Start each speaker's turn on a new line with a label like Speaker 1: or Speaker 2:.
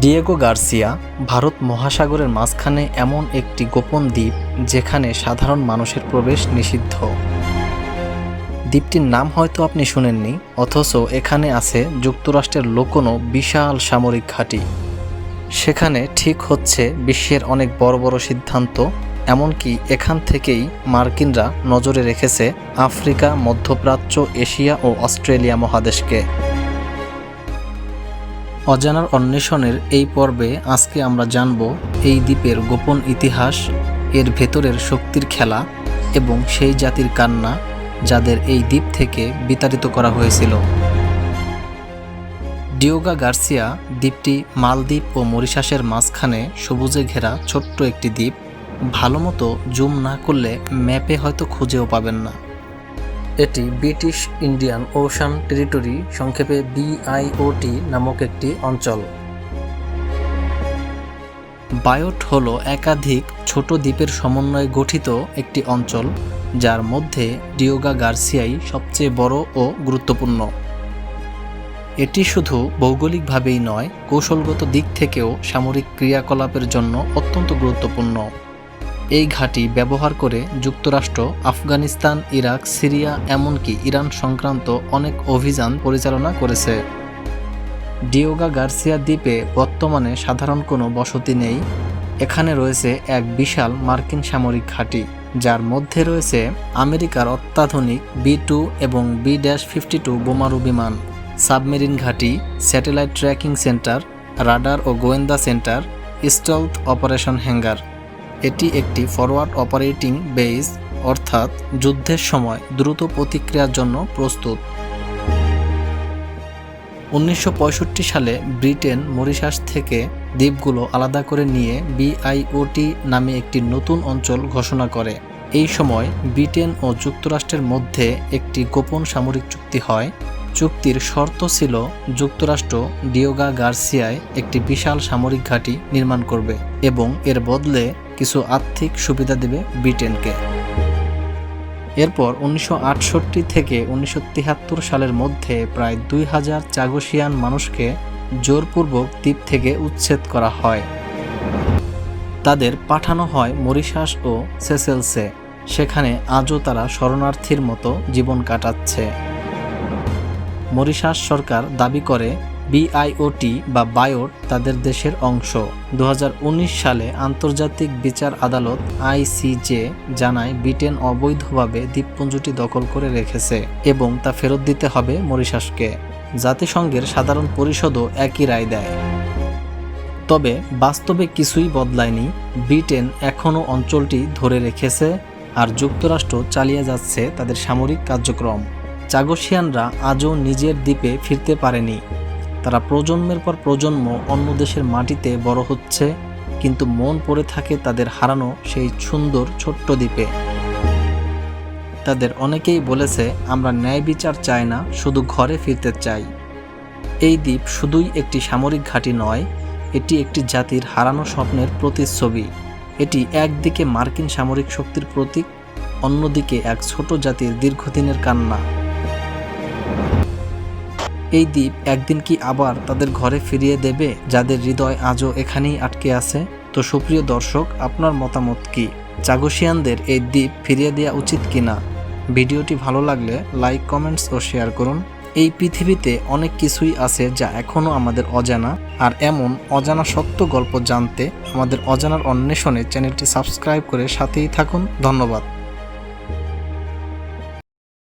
Speaker 1: Diego Garcia Bharat মহাসাগরের মাঝখানে এমন একটি গোপন দ্বীপ যেখানে সাধারণ মানুষের প্রবেশ নিষিদ্ধ। দ্বীপটির নাম হয়তো আপনি শুনেননি, অথচ এখানে আছে যুক্তরাষ্ট্রের লোকনো বিশাল সামরিক ঘাঁটি। সেখানে ঠিক হচ্ছে বিশ্বের অনেক বড় বড় সিদ্ধান্ত, এমনকি এখান থেকেই মার্কিনরা নজরে রেখেছে আফ্রিকা, মধ্যপ্রাচ্য, এশিয়া ও অস্ট্রেলিয়া মহাদেশকে। অজানার অন্বেষণের এই পর্বে আজকে আমরা জানব এই দ্বীপের গোপন ইতিহাস, এর ভেতরের শক্তির খেলা এবং সেই জাতির কান্না যাদের এই দ্বীপ থেকে বিতাড়িত করা হয়েছিল। ডিওগা গার্সিয়া দ্বীপটি মালদ্বীপ ও মরিশাসের মাঝখানে সবুজে ঘেরা ছোট্ট একটি দ্বীপ। ভালো মতো জুম না করলে ম্যাপে হয়তো খুঁজেও পাবেন না। এটি ব্রিটিশ ইন্ডিয়ান ওশান টেরিটরি সংক্ষেপে বিআইওটি নামক একটি অঞ্চল। বায়োট হল একাধিক ছোট দ্বীপের সমন্বয়ে গঠিত একটি অঞ্চল, যার মধ্যে ডিওগা গার্সিয়াই সবচেয়ে বড় ও গুরুত্বপূর্ণ। এটি শুধু ভৌগোলিকভাবেই নয়, কৌশলগত দিক থেকেও সামরিক ক্রিয়াকলাপের জন্য অত্যন্ত গুরুত্বপূর্ণ। এই ঘাঁটি ব্যবহার করে যুক্তরাষ্ট্র, আফগানিস্তান, ইরাক, সিরিয়া এমনকি ইরান সংক্রান্ত অনেক অভিযান পরিচালনা করেছে। ডিওগা গার্সিয়া দ্বীপে বর্তমানে সাধারণ কোনো বসতি নেই। এখানে রয়েছে এক বিশাল মার্কিন সামরিক ঘাঁটি, যার মধ্যে রয়েছে আমেরিকার অত্যাধুনিক বি টু এবং বি ড্যাশ ফিফটি টু বোমারু বিমান, সাবমেরিন ঘাঁটি, স্যাটেলাইট ট্র্যাকিং সেন্টার, রাডার ও গোয়েন্দা সেন্টার, স্টলথ অপারেশন হ্যাঙ্গার। এটি একটি ফরওয়ার্ড অপারেটিং বেস অর্থাৎ যুদ্ধের সময় দ্রুত প্রতিক্রিয়ার জন্য প্রস্তুত। উনিশশো পঁয়ষট্টি সালে ব্রিটেন মরিশাস থেকে দ্বীপগুলো আলাদা করে নিয়ে বিআইওটি নামে একটি নতুন অঞ্চল ঘোষণা করে। এই সময় ব্রিটেন ও যুক্তরাষ্ট্রের মধ্যে একটি গোপন সামরিক চুক্তি হয়। চুক্তির শর্ত ছিল যুক্তরাষ্ট্র ডিওগা গার্সিয়ায় একটি বিশাল সামরিক ঘাঁটি নির্মাণ করবে এবং এর বদলে কিছু আর্থিক সুবিধা দেবে ব্রিটেনকে। এরপর উনিশশো আটষট্টি থেকে উনিশশো সালের মধ্যে প্রায় দুই হাজার চাগোসিয়ান মানুষকে জোরপূর্বক দ্বীপ থেকে উচ্ছেদ করা হয়। তাদের পাঠানো হয় মরিশাস ও সেসেলসে। সেখানে আজও তারা শরণার্থীর মতো জীবন কাটাচ্ছে। মরিশাস সরকার দাবি করে বিআইওটি বা বায়োট তাদের দেশের অংশ। দু হাজার উনিশ সালে আন্তর্জাতিক বিচার আদালত আইসিজে জানায় ব্রিটেন অবৈধভাবে দ্বীপপুঞ্জটি দখল করে রেখেছে এবং তা ফেরত দিতে হবে মরিশাসকে। জাতিসংঘের সাধারণ পরিষদও একই রায় দেয়। তবে বাস্তবে কিছুই বদলায়নি। ব্রিটেন এখনও অঞ্চলটি ধরে রেখেছে আর যুক্তরাষ্ট্র চালিয়ে যাচ্ছে তাদের সামরিক কার্যক্রম। চাগসিয়ানরা আজও নিজের দ্বীপে ফিরতে পারেনি। তারা প্রজন্মের পর প্রজন্ম অন্য দেশের মাটিতে বড় হচ্ছে, কিন্তু মন পড়ে থাকে তাদের হারানো সেই সুন্দর ছোট্ট দ্বীপে। তাদের অনেকেই বলেছে, আমরা ন্যায় বিচার চাই না, শুধু ঘরে ফিরতে চাই। এই দ্বীপ শুধুই একটি সামরিক ঘাঁটি নয়, এটি একটি জাতির হারানো স্বপ্নের প্রতিচ্ছবি। এটি একদিকে মার্কিন সামরিক শক্তির প্রতীক, অন্যদিকে এক ছোট জাতির দীর্ঘদিনের কান্না। এই দ্বীপ একদিন কি আবার তাদের ঘরে ফিরিয়ে দেবে, যাদের হৃদয় আজও এখানেই আটকে আছে? তো সুপ্রিয় দর্শক, আপনার মতামত কি? চাগসিয়ানদের এই দ্বীপ ফিরিয়ে দেওয়া উচিত কিনা? ভিডিওটি ভালো লাগলে লাইক, কমেন্টস ও শেয়ার করুন। এই পৃথিবীতে অনেক কিছুই আছে যা এখনও আমাদের অজানা। আর এমন অজানা সত্য গল্প জানতে আমাদের অজানার অন্বেষণে চ্যানেলটি সাবস্ক্রাইব করে সাথেই থাকুন। ধন্যবাদ।